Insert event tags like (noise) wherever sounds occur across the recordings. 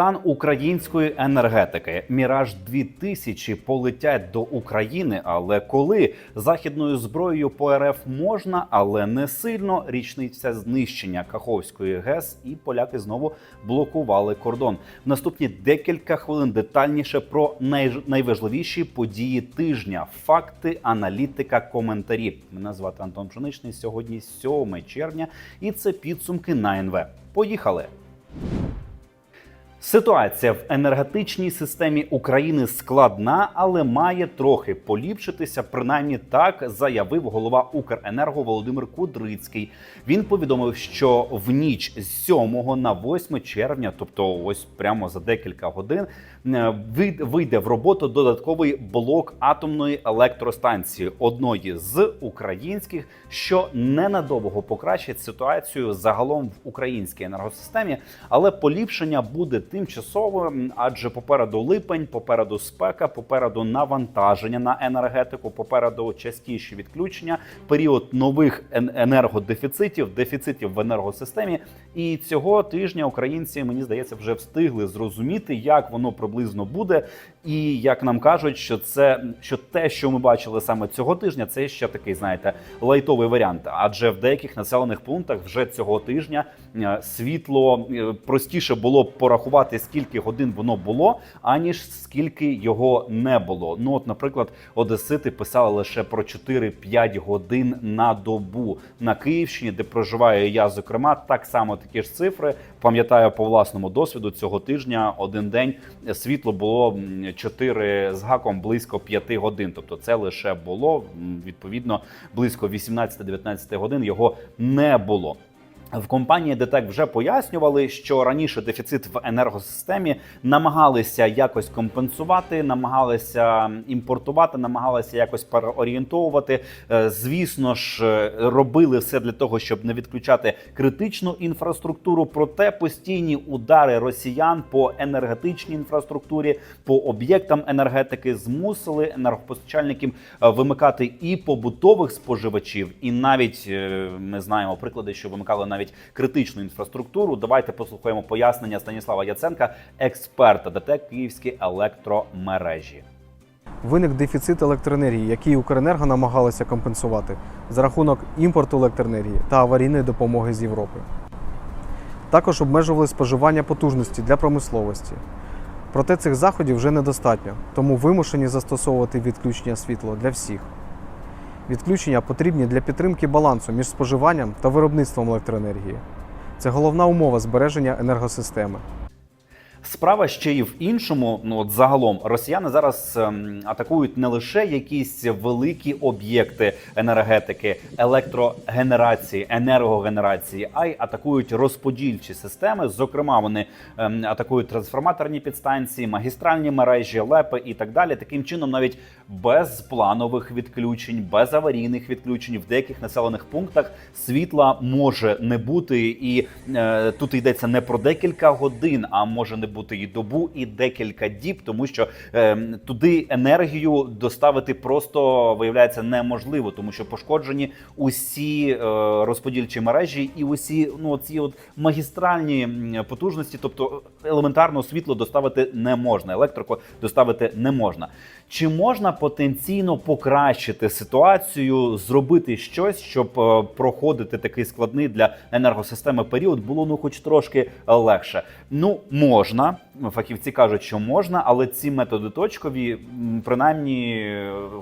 Стан української енергетики Міраж 2000 полетять до України. Але коли західною зброєю по РФ можна, але не сильно річниця знищення Каховської ГЕС, і поляки знову блокували кордон. В наступні декілька хвилин детальніше про най- найважливіші події тижня, факти, аналітика, коментарі. Мене звати Антон Пшеничний. Сьогодні 7 червня, і це підсумки на НВ. Поїхали. Ситуація в енергетичній системі України складна, але має трохи поліпшитися. Принаймні так заявив голова Укренерго Володимир Кудрицький. Він повідомив, що в ніч з 7 на 8 червня, тобто ось прямо за декілька годин, вийде в роботу додатковий блок атомної електростанції, одної з українських, що ненадовго покращить ситуацію загалом в українській енергосистемі, але поліпшення буде тимчасовим, адже попереду липень, попереду спека, попереду навантаження на енергетику, попереду частіші відключення, період нових енергодефіцитів, дефіцитів в енергосистемі. І цього тижня українці, мені здається, вже встигли зрозуміти, як воно приблизно буде. І як нам кажуть, що це що те, що ми бачили саме цього тижня, це ще такий, знаєте, лайтовий варіант. Адже в деяких населених пунктах вже цього тижня е, світло е, простіше було порахувати, скільки годин воно було, аніж скільки його не було. Ну, от, наприклад, Одесити писали лише про 4-5 годин на добу на Київщині, де проживаю я, зокрема, так само такі ж цифри. Пам'ятаю по власному досвіду цього тижня один день світло було м, 4 з гаком близько 5 годин. Тобто це лише було відповідно близько 18-19 годин. Його не було. В компанії ДТЕК вже пояснювали, що раніше дефіцит в енергосистемі намагалися якось компенсувати, намагалися імпортувати, намагалися якось переорієнтовувати. Е, Звісно ж, е, робили все для того, щоб не відключати критичну інфраструктуру. Проте постійні удари росіян по енергетичній інфраструктурі, по об'єктам енергетики змусили енергопостачальників е, вимикати і побутових споживачів, і навіть ми знаємо приклади, що вимикали навіть критичну інфраструктуру. Давайте послухаємо пояснення Станіслава Яценка, експерта ДТЕК Київські електромережі. Виник дефіцит електроенергії, який Укренерго намагалося компенсувати за рахунок імпорту електроенергії та аварійної допомоги з Європи. Також обмежували споживання потужності для промисловості. Проте цих заходів вже недостатньо, тому вимушені застосовувати відключення світла для всіх. Відключення потрібні для підтримки балансу між споживанням та виробництвом електроенергії. Це головна умова збереження енергосистеми. Справа ще й в іншому. Ну от загалом росіяни зараз ем, атакують не лише якісь великі об'єкти енергетики, електрогенерації, енергогенерації, а й атакують розподільчі системи. Зокрема, вони ем, атакують трансформаторні підстанції, магістральні мережі, лепи і так далі. Таким чином, навіть без планових відключень, без аварійних відключень в деяких населених пунктах світла може не бути, і е, тут йдеться не про декілька годин, а може не бути і добу, і декілька діб, тому що е, туди енергію доставити просто виявляється неможливо, тому що пошкоджені усі е, розподільчі мережі і усі ну ці от магістральні потужності, тобто елементарно світло доставити не можна, електрику доставити не можна. Чи можна потенційно покращити ситуацію, зробити щось, щоб е, проходити такий складний для енергосистеми період було ну хоч трошки легше? Ну можна. né? Фахівці кажуть, що можна, але ці методи точкові, принаймні,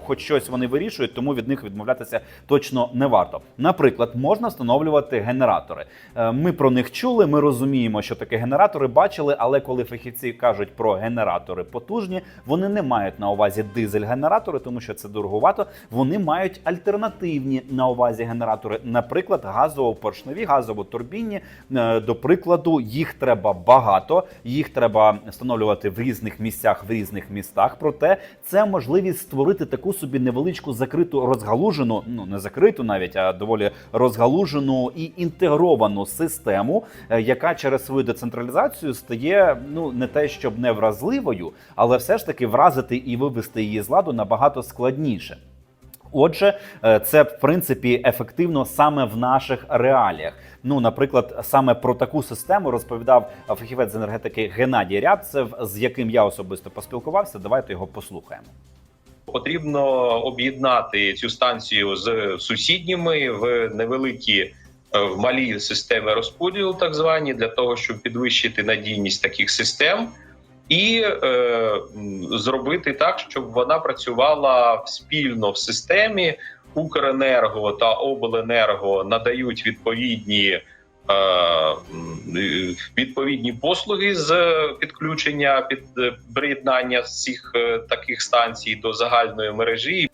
хоч щось вони вирішують, тому від них відмовлятися точно не варто. Наприклад, можна встановлювати генератори. Е, Ми про них чули, ми розуміємо, що таке генератори бачили, але коли фахівці кажуть про генератори потужні, вони не мають на увазі дизель-генератори, тому що це дороговато. Вони мають альтернативні на увазі генератори, наприклад, газово-поршневі, газово-турбінні. Е, До прикладу, їх треба багато, їх треба встановлювати в різних місцях, в різних містах. Проте це можливість створити таку собі невеличку закриту розгалужену, ну не закриту навіть, а доволі розгалужену і інтегровану систему, е, яка через свою децентралізацію стає ну не те, щоб не вразливою, але все ж таки вразити і вивести її з ладу набагато складніше. Отже, е, це в принципі ефективно саме в наших реаліях. Ну, наприклад, саме про таку систему розповідав фахівець з енергетики Геннадій Рябцев, з яким я особисто поспілкувався. Давайте його послухаємо. Потрібно об'єднати цю станцію з сусідніми в невеликі е, в малі системи розподілу, так звані, для того, щоб підвищити надійність таких систем, і е, зробити так, щоб вона працювала спільно в системі. Укренерго та обленерго надають відповідні. е, Відповідні послуги з підключення під е, приєднання цих е, таких станцій до загальної мережі,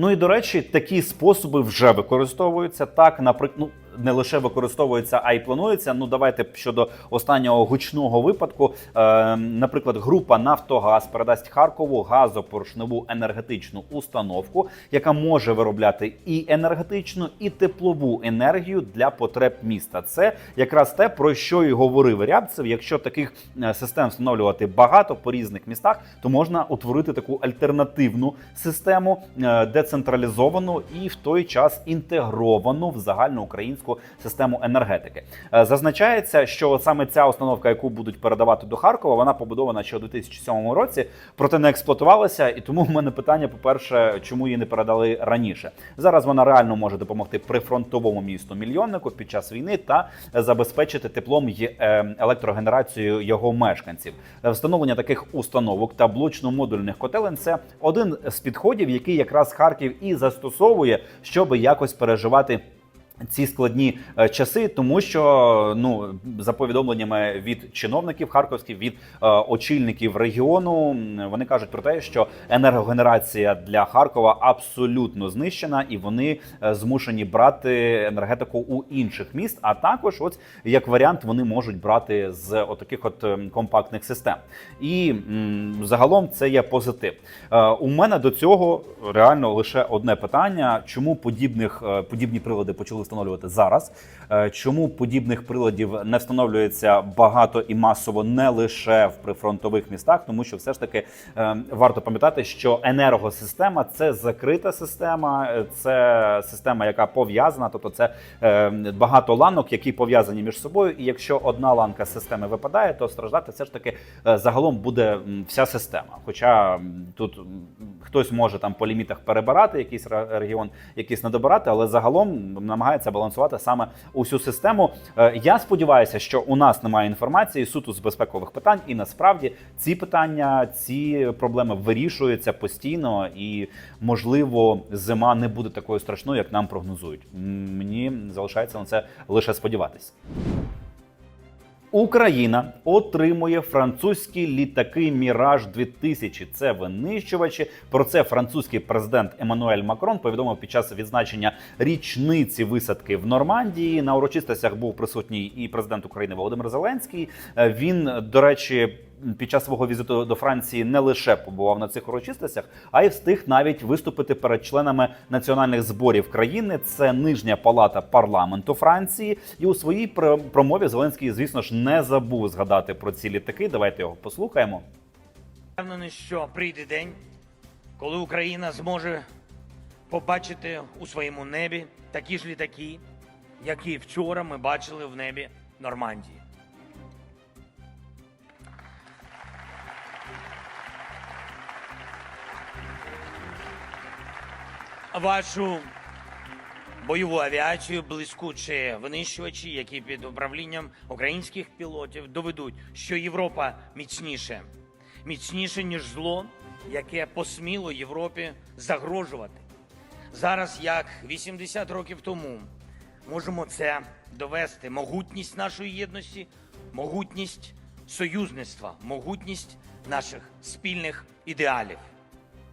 Ну і до речі, такі способи вже використовуються. Так, наприклад, ну не лише використовуються, а й плануються. Ну давайте щодо останнього гучного випадку. Е, наприклад, група Нафтогаз передасть Харкову газопоршневу енергетичну установку, яка може виробляти і енергетичну, і теплову енергію для потреб міста. Це якраз те, про що і говорив Рябцев. Якщо таких е, систем встановлювати багато по різних містах, то можна утворити таку альтернативну систему, е, децентралізовану і в той час інтегровану в загальноукраїнську систему енергетики. Е, Зазначається, що саме ця установка, яку будуть передавати до Харкова, вона побудована ще у 2007 році, проте не експлуатувалася. І тому в мене питання: по-перше, чому її не передали раніше? Зараз вона реально може допомогти прифронтовому місту мільйоннику під час війни та забезпечити теплом й е, електрогенерацію його мешканців. Е, Встановлення таких установок та блочно-модульних котелень це один з підходів, який якраз Харків і застосовує, щоб якось переживати. Ці складні е, часи, тому що ну за повідомленнями від чиновників харківських, від е, очільників регіону, вони кажуть про те, що енергогенерація для Харкова абсолютно знищена, і вони е, змушені брати енергетику у інших міст. А також, ось як варіант, вони можуть брати з отаких от ем, компактних систем. І м, загалом це є позитив. Е, у мене до цього реально лише одне питання: чому подібних е, подібні прилади почали встановлювати зараз? Е, Чому подібних приладів не встановлюється багато і масово не лише в прифронтових містах? Тому що все ж таки е, варто пам'ятати, що енергосистема це закрита система, е, це система, яка пов'язана, тобто це багато ланок, які пов'язані між собою. І якщо одна ланка системи випадає, то страждати все ж таки загалом буде вся система. Хоча тут хтось може там по лімітах перебирати якийсь регіон, якийсь не добирати, але загалом намагається балансувати саме усю систему. Е, Я сподіваюся, що у нас немає інформації суто з безпекових питань, і насправді ці питання, ці проблеми вирішуються постійно, і можливо, зима не буде такою страшною, як нам прогнозують. Мені залишається на це лише сподіватись. Україна отримує французькі літаки Міраж 2000 Це винищувачі. Про це французький президент Еммануель Макрон повідомив під час відзначення річниці висадки в Нормандії. На урочистостях був присутній і президент України Володимир Зеленський. Е, Він, до речі. Під час свого візиту до Франції не лише побував на цих урочистостях, а й встиг навіть виступити перед членами національних зборів країни. Це нижня палата парламенту Франції. І у своїй пр- промові Зеленський, звісно ж, не забув згадати про ці літаки. Давайте його послухаємо. Впевнений, що прийде день, коли Україна зможе побачити у своєму небі такі ж літаки, які вчора ми бачили в небі Нормандії. Вашу бойову авіацію, блискучі винищувачі, які під управлінням українських пілотів доведуть, що Європа міцніше, міцніше ніж зло, яке посміло Європі загрожувати. Зараз, як 80 років тому, можемо це довести. Могутність нашої єдності, могутність союзництва, могутність наших спільних ідеалів.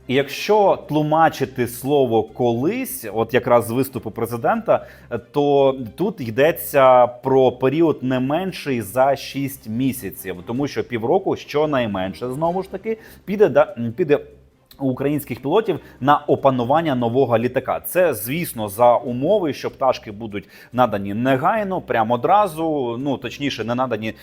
І якщо тлумачити слово колись, от якраз з виступу президента, то тут йдеться про період не менший за 6 місяців, тому що півроку щонайменше знову ж таки піде да піде. Українських пілотів на опанування нового літака. Це, звісно, за умови, що пташки будуть надані негайно, прямо одразу. Ну точніше, не надані е,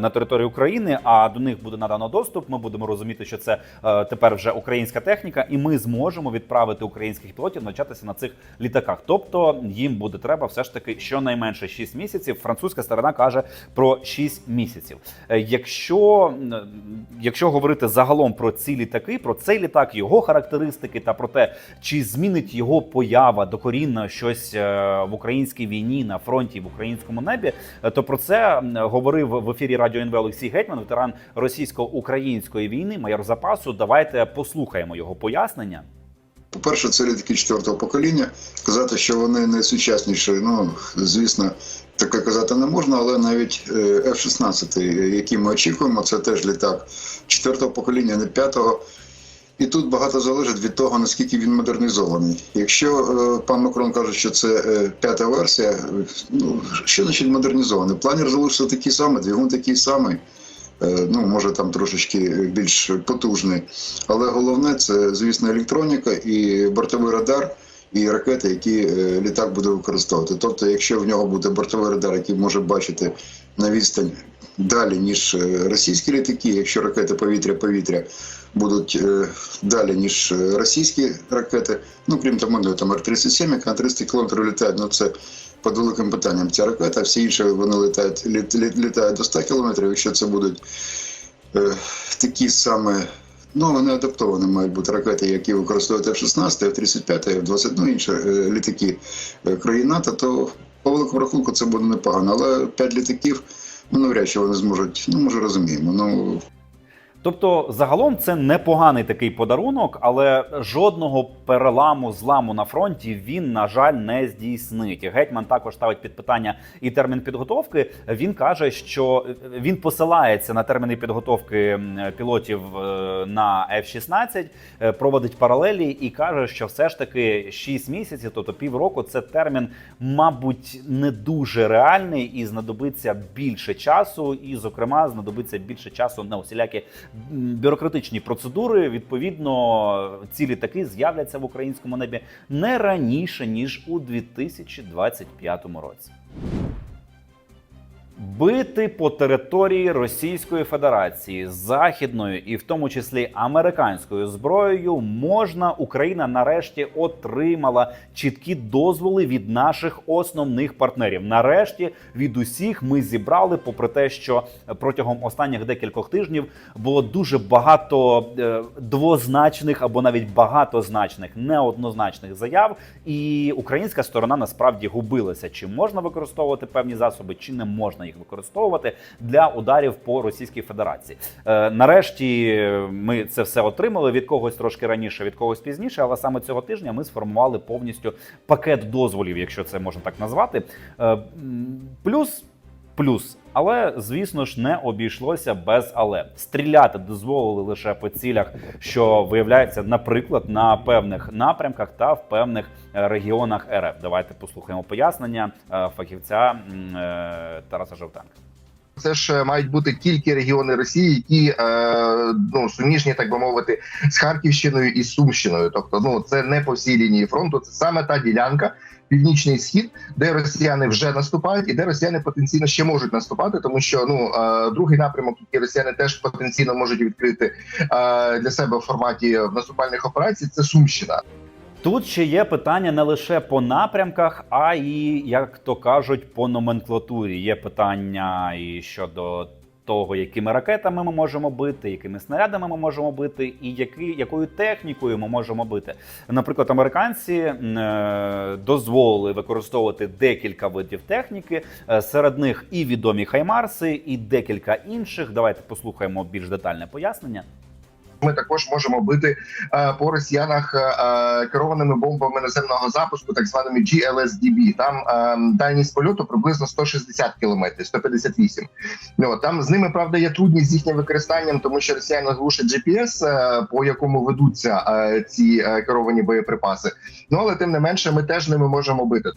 на території України, а до них буде надано доступ. Ми будемо розуміти, що це е, тепер вже українська техніка, і ми зможемо відправити українських пілотів навчатися на цих літаках. Тобто їм буде треба все ж таки щонайменше 6 місяців. Французька сторона каже про 6 місяців. Е, Якщо, якщо говорити загалом про ці літаки, про цей літак, його характеристики та про те, чи змінить його поява докорінно щось е, в українській війні на фронті в українському небі, е, то про це говорив в ефірі Радіо НВ Олексій Гетьман, ветеран російсько-української війни, майор запасу. Давайте послухаємо його пояснення. По-перше, це літаки четвертого покоління. Казати, що вони найсучасніші, ну звісно, таке казати не можна, але навіть е, F-16, який ми очікуємо, це теж літак четвертого покоління, не п'ятого. І тут багато залежить від того, наскільки він модернізований. Якщо е, пан Макрон каже, що це е, п'ята версія, е, ну що значить модернізований? Планер залишився такий самий, двигун такий самий. Ну, може там трошечки більш потужний. Але головне це, звісно, електроніка і бортовий радар, і ракети, які літак буде використовувати. Тобто, якщо в нього буде бортовий радар, який може бачити на відстань далі, ніж е, російські літаки, якщо ракети повітря-повітря будуть е, далі, ніж е, російські ракети, ну крім того, там Р-37, яка на 300 км літає, ну це під великим питанням ця ракета, всі інші вони літають, літ, літ, літають до 100 км, якщо це будуть е, такі саме. Ну, вони адаптовані мають бути ракети, які використовують F-16, F-35, F-20, ну інші літаки країн НАТО, то по великому рахунку це буде непогано. Але 5 літаків, ну навряд чи вони зможуть, ну може розуміємо. Ну Тобто, загалом це непоганий такий подарунок, але жодного переламу зламу на фронті він, на жаль, не здійснить. Гетьман також ставить під питання і термін підготовки. Він каже, що він посилається на терміни підготовки пілотів е, на F-16, е, проводить паралелі і каже, що все ж таки 6 місяців, тобто півроку, це термін, мабуть, не дуже реальний і знадобиться більше часу, і, зокрема, знадобиться більше часу на усілякі бюрократичні процедури. Відповідно, ці літаки з'являться в українському небі не раніше ніж у 2025 році. Бити по території Російської Федерації західною і в тому числі американською зброєю можна. Україна нарешті отримала чіткі дозволи від наших основних партнерів. Нарешті від усіх ми зібрали, попри те, що протягом останніх декількох тижнів було дуже багато е, двозначних або навіть багатозначних, неоднозначних заяв, і українська сторона насправді губилася, чи можна використовувати певні засоби, чи не можна їх використовувати для ударів по Російській Федерації. Е, нарешті ми це все отримали від когось трошки раніше, від когось пізніше, але саме цього тижня ми сформували повністю пакет дозволів, якщо це можна так назвати. Е, плюс. Плюс, але звісно ж не обійшлося без але стріляти дозволили лише по цілях, що виявляється, наприклад, на певних напрямках та в певних е, регіонах РФ. Давайте послухаємо пояснення е, фахівця е, Тараса Жовтенка. Це ж е, мають бути тільки регіони Росії, які е, ну суміжні, так би мовити, з Харківщиною і Сумщиною. Тобто, ну це не по всій лінії фронту. Це саме та ділянка, північний схід, де росіяни вже наступають, і де росіяни потенційно ще можуть наступати, тому що ну е, другий напрямок, який росіяни теж потенційно можуть відкрити для себе в форматі наступальних операцій. Це Сумщина. Тут ще є питання не лише по напрямках, а і як то кажуть, по номенклатурі. Є питання і щодо того, якими ракетами ми можемо бити, якими снарядами ми можемо бити, і які, якою технікою ми можемо бити. Наприклад, американці е, дозволили використовувати декілька видів техніки. Е, Серед них і відомі хаймарси, і декілька інших. Давайте послухаємо більш детальне пояснення. Ми також можемо бити е, по росіянах е, е, керованими бомбами наземного запуску, так званими GLSDB. Там дальність польоту приблизно 160 кілометрів, 158. Ну там з ними правда є трудність з їхнім використанням, тому що росіяни глушать GPS, по якому ведуться ці керовані боєприпаси. Ну але тим не менше, ми теж ними можемо бити.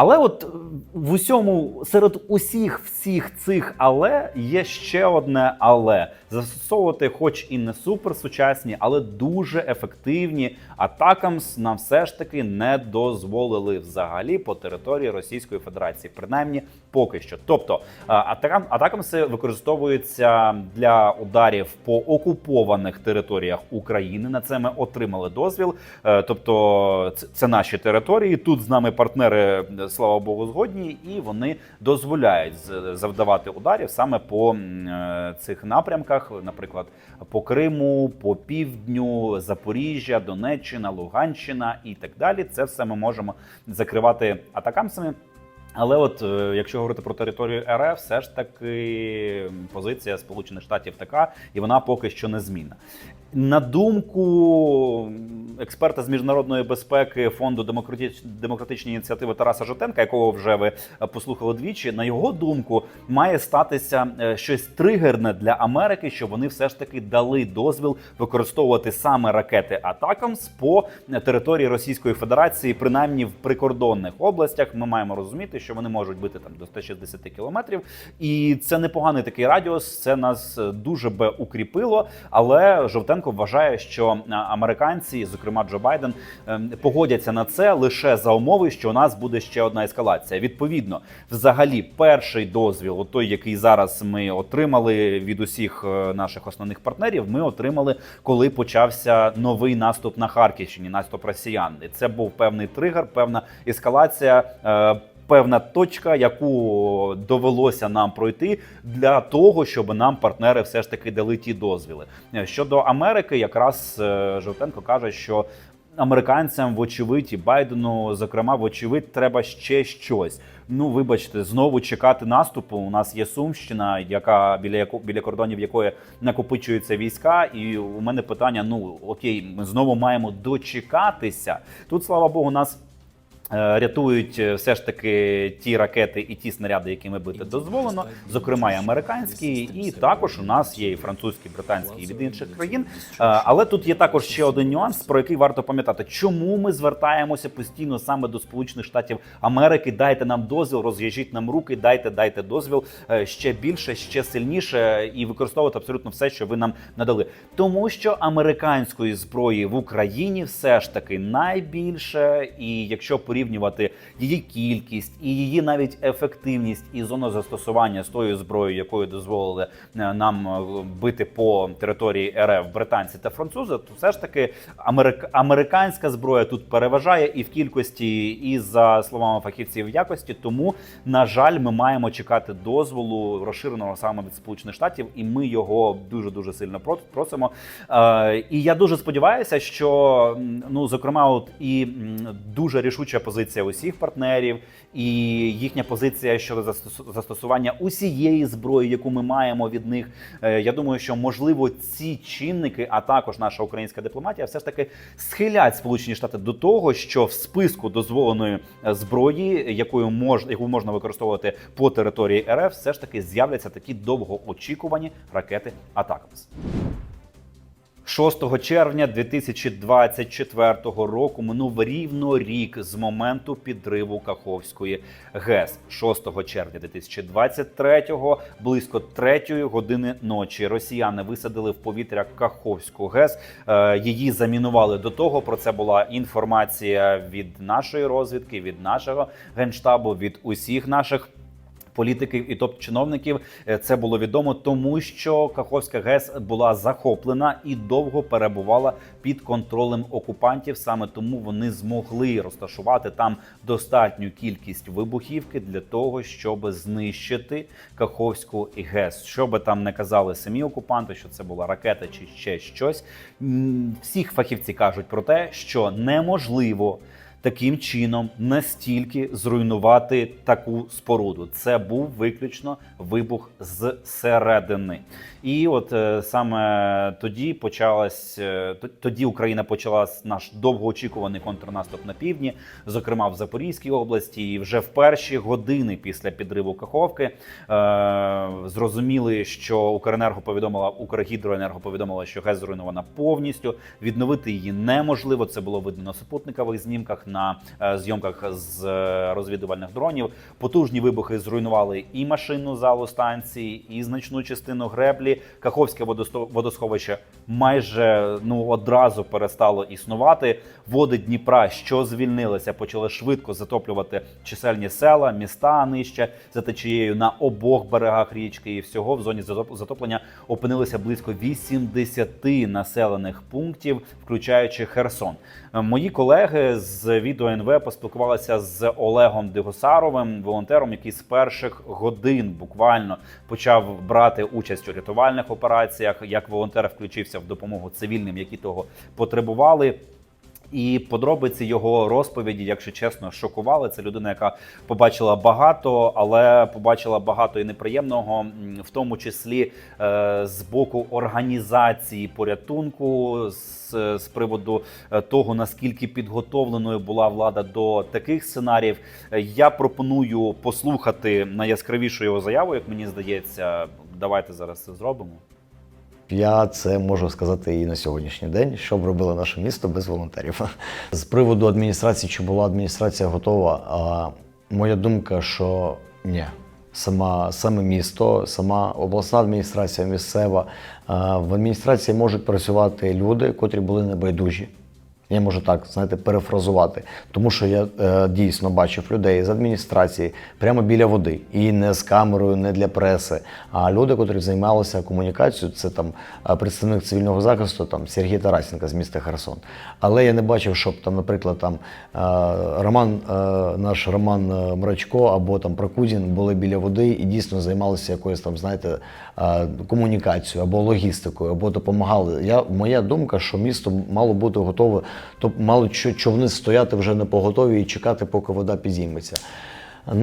Але от е, в усьому серед усіх всіх цих але є ще одне але застосовувати, хоч і не суперсучасні, але дуже ефективні атакамс нам все ж таки не дозволили взагалі по території Російської Федерації, принаймні поки що. Тобто е, атакам атакамси використовуються для ударів по окупованих територіях України. На це ми отримали дозвіл. Е, Тобто, це, наші території. Тут з нами партнери, слава Богу, згодні, і вони дозволяють завдавати ударів саме по е, цих напрямках, наприклад, по Криму, по півдню, Запоріжжя, Донеччина, Луганщина і так далі. Це все ми можемо закривати атакамсами. Але от е, якщо говорити про територію РФ, все ж таки позиція Сполучених Штатів така, і вона поки що не змінна. На думку експерта з міжнародної безпеки фонду демократич... демократичні ініціативи Тараса Жотенка, якого вже ви е, послухали двічі, на його думку, має статися е, щось тригерне для Америки, що вони все ж таки дали дозвіл використовувати саме ракети Атакамс по території Російської Федерації, принаймні в прикордонних областях. Ми маємо розуміти, що вони можуть бити там до 160 кілометрів, і це непоганий такий радіус. Це нас е, дуже би укріпило. Але Жовтенко вважає, що е, американці, зокрема Джо Байден, ем, погодяться на це лише за умови, що у нас буде ще одна ескалація. Відповідно, взагалі, перший дозвіл, той, який зараз ми отримали від усіх е, наших основних партнерів, ми отримали, коли почався новий наступ на Харківщині, наступ росіян. І це був певний тригер, певна ескалація. Певна точка, яку довелося нам пройти для того, щоб нам партнери все ж таки дали ті дозвіли. Е, Щодо Америки, якраз е, Жовтенко каже, що американцям, вочевидь, і Байдену, зокрема, вочевидь, треба ще щось. Ну, вибачте, знову чекати наступу. У нас є Сумщина, яка біля яко біля кордонів якої накопичуються війська. І у мене питання: ну окей, ми знову маємо дочекатися. Тут, слава Богу, нас. Е, Рятують е, все ж таки ті ракети і ті снаряди, якими бити дозволено, зокрема і американські, і також у нас є і французькі, британські і від інших країн. Е, Але тут є також ще один нюанс, про який варто пам'ятати, чому ми звертаємося постійно саме до Сполучених Штатів Америки. Дайте нам дозвіл, розв'яжіть нам руки, дайте, дайте дозвіл ще більше, ще сильніше і використовувати абсолютно все, що ви нам надали. Тому що американської зброї в Україні все ж таки найбільше, і якщо порівнювати її кількість і її навіть ефективність і зону застосування з тою зброєю, якою дозволили е, нам е, бити по території РФ британці та французи, то все ж таки америк... американська зброя тут переважає і в кількості, і за словами фахівців в якості. Тому, на жаль, ми маємо чекати дозволу розширеного саме від Сполучених Штатів, і ми його дуже дуже сильно просимо. Е, і я дуже сподіваюся, що ну зокрема, от і дуже рішуча позиція усіх партнерів, і їхня позиція щодо застосу- застосування усієї зброї, яку ми маємо від них. Е, Я думаю, що можливо ці чинники, а також наша українська дипломатія, все ж таки схилять Сполучені Штати до того, що в списку дозволеної е, зброї, якою мож, яку можна використовувати по території РФ, все ж таки з'являться такі довгоочікувані ракети Атакамс. 6 червня 2024 року минув рівно рік з моменту підриву Каховської ГЕС. 6 червня 2023-го, близько 3 години ночі, росіяни висадили в повітря Каховську ГЕС. Е, Її замінували до того. Про це була інформація від нашої розвідки, від нашого генштабу, від усіх наших політиків і топ-чиновників Е, це було відомо, тому що Каховська ГЕС була захоплена і довго перебувала під контролем окупантів. Саме тому вони змогли розташувати там достатню кількість вибухівки для того, щоб знищити Каховську ГЕС. Що би там не казали самі окупанти, що це була ракета чи ще щось. Всіх фахівці кажуть про те, що неможливо таким чином настільки зруйнувати таку споруду. Це був виключно вибух з середини. І от е, саме тоді почалась е, тоді Україна почала наш довгоочікуваний контрнаступ на півдні, зокрема в Запорізькій області. І вже в перші години після підриву Каховки е, зрозуміли, що Укренерго повідомила Укргідроенерго повідомила, що ГЕС зруйнована повністю. Відновити її неможливо. Це було видно на супутникових знімках на на е, зйомках з е, розвідувальних дронів. Потужні вибухи зруйнували і машинну залу станції, і значну частину греблі. Каховське водосховище майже ну одразу перестало існувати. Води Дніпра, що звільнилися, почали швидко затоплювати чисельні села, міста нижче за течією на обох берегах річки. І всього в зоні затоплення опинилися близько 80 населених пунктів, включаючи Херсон. Мої колеги з відео НВ поспілкувалися з Олегом Дегосаровим, волонтером, який з перших годин буквально почав брати участь у рятувальних операціях. Як волонтер включився в допомогу цивільним, які того потребували. І подробиці його розповіді, якщо чесно, шокували. Це людина, яка побачила багато, але побачила багато і неприємного, в тому числі е, з боку організації порятунку, з, з приводу е, того, наскільки підготовленою була влада до таких сценаріїв. Я пропоную послухати найяскравішу його заяву, як мені здається. Давайте зараз це зробимо. Я це можу сказати і на сьогоднішній день, що б робило наше місто без волонтерів. (laughs) З приводу адміністрації, чи була адміністрація готова, а, моя думка, що ні. Сама, саме місто, сама обласна адміністрація, місцева. В адміністрації можуть працювати люди, котрі були небайдужі. Я можу так знаєте, перефразувати, тому що я е, дійсно бачив людей з адміністрації прямо біля води, і не з камерою, не для преси. А люди, котрі займалися комунікацією, це там е, представник цивільного захисту, там Сергій Тарасенко з міста Херсон. Але я не бачив, щоб там, наприклад, там е, Роман, е, наш Роман е, Мрачко або там Прокудін були біля води і дійсно займалися якоюсь там, знаєте, е, комунікацією або логістикою, або допомагали. Я моя думка, що місто мало бути готове, то мали човни стояти вже на поготові і чекати, поки вода підійметься.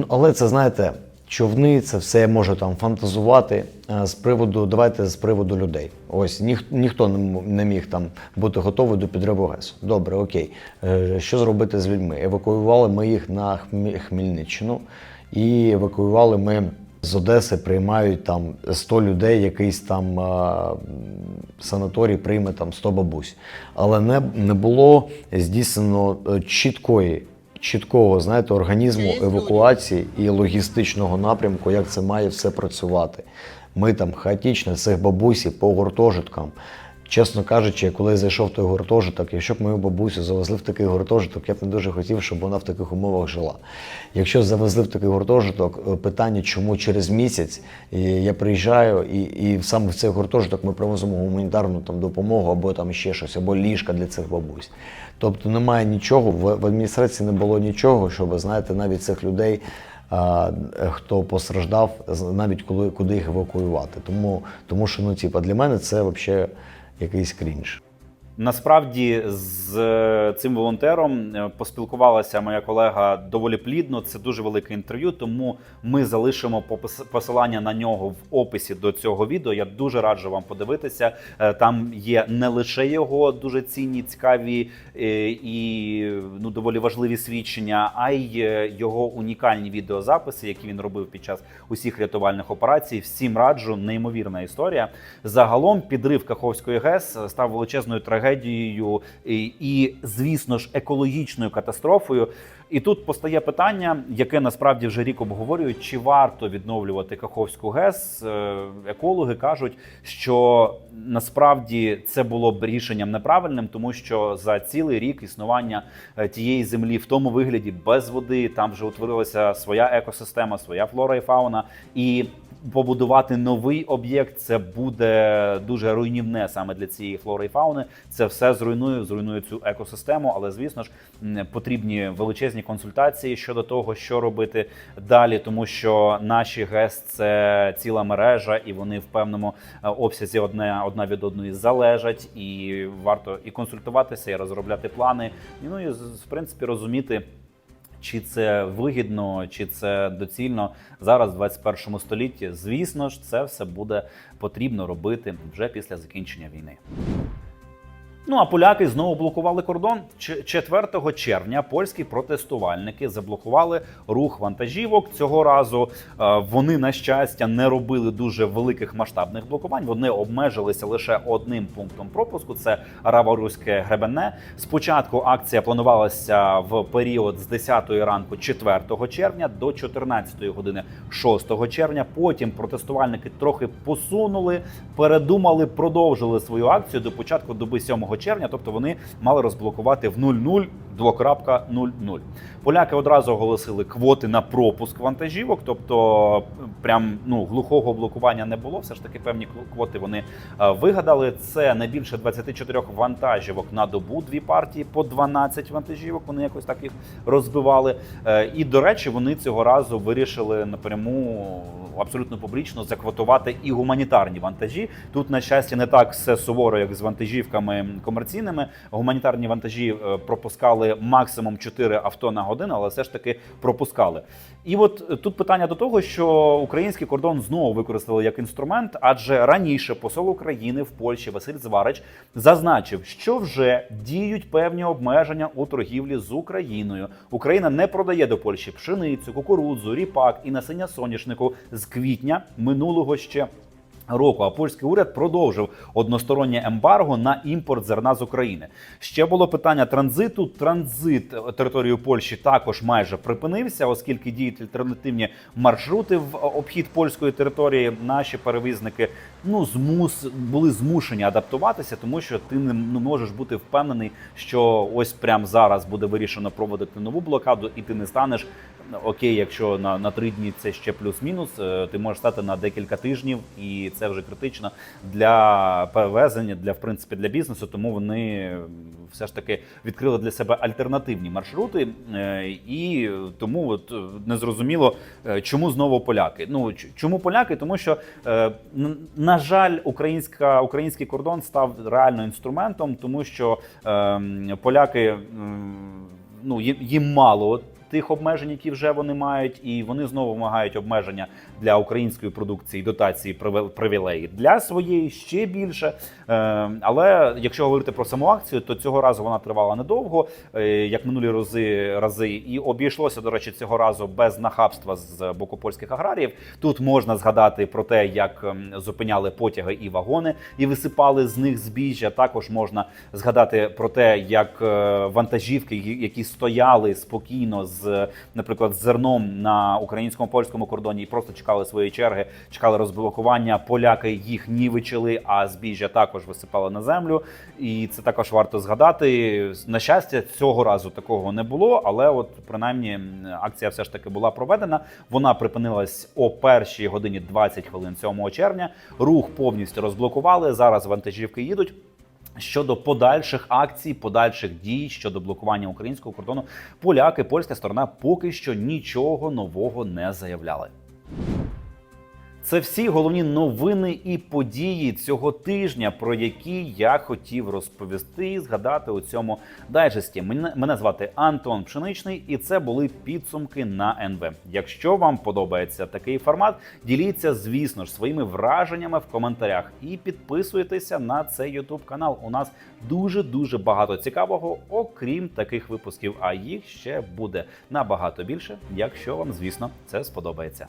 Але це знаєте, човни, це все я можу там фантазувати е, з приводу, давайте з приводу людей. Ось ніх, ніхто не, міг там бути готовий до підриву ГЕСу. Добре, окей. Е, Що зробити з людьми? Евакуювали ми їх на Хмельниччину і евакуювали ми. З Одеси приймають там 100 людей, якийсь там а, санаторій прийме там 100 бабусь. Але не, не було здійснено е, чіткої, чіткого знаєте, організму евакуації і логістичного напрямку, як це має все працювати. Ми там хаотично цих бабусі по гуртожиткам. Чесно кажучи, коли я зайшов в той гуртожиток, якщо б мою бабусю завезли в такий гуртожиток, я б не дуже хотів, щоб вона в таких умовах жила. Якщо завезли в такий гуртожиток, е, питання, чому через місяць я приїжджаю, і, і саме в цей гуртожиток ми привозимо гуманітарну там допомогу або там ще щось, або ліжка для цих бабусь. Тобто немає нічого, в, в адміністрації не було нічого, щоб знаєте, навіть цих людей. Хто постраждав, навіть коли куди їх евакуювати. Тому, тому що ну, типа, для мене це взагалі якийсь крінж. Насправді з е, цим волонтером е, поспілкувалася моя колега доволі плідно. Це дуже велике інтерв'ю, тому ми залишимо посилання на нього в описі до цього відео. Я дуже раджу вам подивитися. Е, Там є не лише його дуже цінні, цікаві і ну доволі важливі свідчення, а й його унікальні відеозаписи, які він робив під час усіх рятувальних операцій. Всім раджу, неймовірна історія. Загалом підрив Каховської ГЕС став величезною трагедією і, і, звісно ж, екологічною катастрофою. І тут постає питання, яке насправді вже рік обговорюють: чи варто відновлювати Каховську ГЕС? Е, Екологи кажуть, що насправді це було б рішенням неправильним, тому що за цілий рік існування е, тієї землі в тому вигляді без води там вже утворилася своя екосистема, своя флора і фауна. І побудувати новий об'єкт це буде дуже руйнівне саме для цієї флори і фауни. Це все зруйнує, зруйнує цю екосистему. Але звісно ж потрібні величезні консультації щодо того, що робити далі, тому що наші ГЕС це ціла мережа, і вони в певному е, обсязі одне одна від одної залежать, і варто і консультуватися, і розробляти плани. Ну і в принципі розуміти. Чи це вигідно, чи це доцільно зараз, в 21 столітті? Звісно ж, це все буде потрібно робити вже після закінчення війни. Ну а поляки знову блокували кордон. Ч- 4 червня польські протестувальники заблокували рух вантажівок. Цього разу е, вони, на щастя, не робили дуже великих масштабних блокувань. Вони обмежилися лише одним пунктом пропуску: це Раворуське гребенне. Спочатку акція планувалася в період з 10 ранку 4 червня до 14 години 6 червня. Потім протестувальники трохи посунули, передумали, продовжили свою акцію до початку доби 7 червня. Тобто вони мали розблокувати в 00 2.00. Поляки одразу оголосили квоти на пропуск вантажівок, тобто прям ну глухого блокування не було. Все ж таки певні квоти вони е, вигадали. Це не більше 24 вантажівок на добу. Дві партії по 12 вантажівок. Вони якось так їх розбивали. Е, І до речі, вони цього разу вирішили напряму абсолютно публічно заквотувати і гуманітарні вантажі. Тут, на щастя, не так все суворо, як з вантажівками комерційними. Гуманітарні вантажі е, пропускали максимум 4 авто на годину, але все ж таки пропускали. І от е, тут питання до того, що український кордон знову використали як інструмент, адже раніше посол України в Польщі Василь Зварич зазначив, що вже діють певні обмеження у торгівлі з Україною. Україна не продає до Польщі пшеницю, кукурудзу, ріпак і насіння соняшнику з квітня минулого ще. Року а польський уряд продовжив одностороннє ембарго на імпорт зерна з України. Ще було питання транзиту. Транзит територією Польщі також майже припинився, оскільки діють альтернативні маршрути в обхід польської території. Наші перевізники ну змус були змушені адаптуватися, тому що ти не ну, можеш бути впевнений, що ось прямо зараз буде вирішено проводити нову блокаду, і ти не станеш окей, якщо на, на три дні це ще плюс-мінус, е, ти можеш стати на декілька тижнів, і це вже критично для перевезення, для в принципі для бізнесу. Тому вони все ж таки відкрили для себе альтернативні маршрути, е, і тому от е, незрозуміло, чому знову поляки. Ну чому поляки? Тому що на жаль, українська український кордон став реально інструментом, тому що е, поляки ну їм мало тих обмежень, які вже вони мають, і вони знову вимагають обмеження для української продукції, дотації привілеї для своєї ще більше. Е, але якщо говорити про саму акцію, то цього разу вона тривала недовго, е, як минулі рази рази, і обійшлося, до речі, цього разу без нахабства з боку польських аграріїв. Тут можна згадати про те, як ем, зупиняли потяги і вагони і висипали з них збіжжя. Також можна згадати про те, як е, вантажівки, які стояли спокійно з, наприклад, з зерном на українському польському кордоні і просто чекали своєї черги, чекали розблокування. Поляки їх нівечили, а збіжжя також висипали на землю. І це також варто згадати. На щастя, цього разу такого не було, але от принаймні акція все ж таки була проведена. Вона припинилась о першій годині 20 хвилин 7 червня. Рух повністю розблокували. Зараз вантажівки їдуть. Щодо подальших акцій, подальших дій щодо блокування українського кордону, поляки, польська сторона поки що нічого нового не заявляли. Це всі головні новини і події цього тижня, про які я хотів розповісти і згадати у цьому дайджесті. Мене, мене звати Антон Пшеничний, і це були підсумки на НВ. Якщо вам подобається такий формат, діліться, звісно ж, своїми враженнями в коментарях і підписуйтеся на цей YouTube канал. У нас дуже дуже багато цікавого, окрім таких випусків. А їх ще буде набагато більше, якщо вам, звісно, це сподобається.